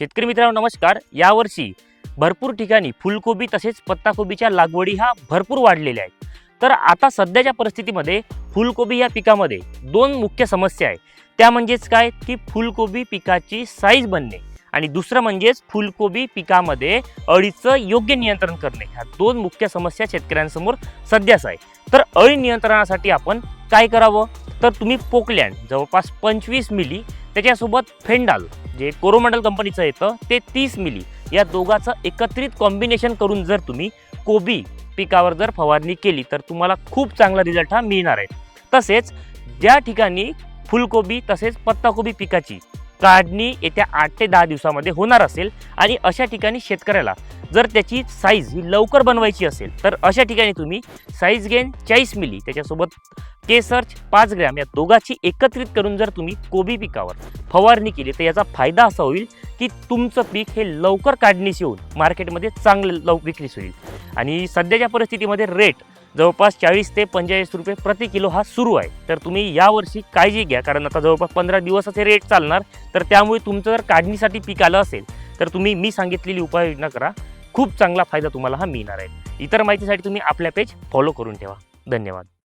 शेतकरी मित्रांनो नमस्कार. यावर्षी भरपूर ठिकाणी फुलकोबी तसेच पत्ताकोबीच्या लागवडी ह्या भरपूर वाढलेल्या आहेत. तर आता सध्याच्या परिस्थितीमध्ये फुलकोबी या पिकामध्ये दोन मुख्य समस्या आहे त्या म्हणजेच काय? की फुलकोबी पिकाची साईज बनणे आणि दुसरं म्हणजेच फुलकोबी पिकामध्ये अळीचं योग्य नियंत्रण करणे. ह्या दोन मुख्य समस्या शेतकऱ्यांसमोर सध्याच आहे तर अळी नियंत्रणासाठी आपण काय करावं? तर तुम्ही पोकलँड जवळपास पंचवीस मिली त्याच्यासोबत फेंडाल. जे कोरोमंडल कंपनीचं येतं ते तीस मिली. या दोघाचं एकत्रित कॉम्बिनेशन करून जर तुम्ही कोबी पिकावर जर फवारणी केली तर तुम्हाला खूप चांगला रिझल्ट हा मिळणार आहे. तसेच ज्या ठिकाणी फुलकोबी तसेच पत्ताकोबी पिकाची काढणी येत्या आठ ते दहा दिवसामध्ये होणार असेल आणि अशा ठिकाणी शेतकऱ्याला जर त्याची साईज ही लवकर बनवायची असेल तर अशा ठिकाणी तुम्ही साईज गेन चाळीस मिली त्याच्यासोबत केसर्च पाच ग्रॅम या दोघाची एकत्रित करून जर तुम्ही कोबी पिकावर फवारणी केली तर याचा फायदा असा होईल की तुमचं पीक हे लवकर काढणीस येऊन मार्केटमध्ये चांगलं लव विक्रीस होईल. आणि सध्याच्या परिस्थितीमध्ये रेट जवळपास चाळीस ते पंचेचाळीस रुपये प्रति किलो हा सुरू आहे. तर तुम्ही यावर्षी काळजी घ्या कारण आता जवळपास पंधरा दिवस हे रेट चालणार तर त्यामुळे तुमचं जर काढणीसाठी पीक आलं असेल तर तुम्ही मी सांगितलेली उपाययोजना करा. खूप चांगला फायदा तुम्हाला हा मिळणार आहे. इतर माहितीसाठी तुम्ही आपल्या पेज फॉलो करून ठेवा. धन्यवाद.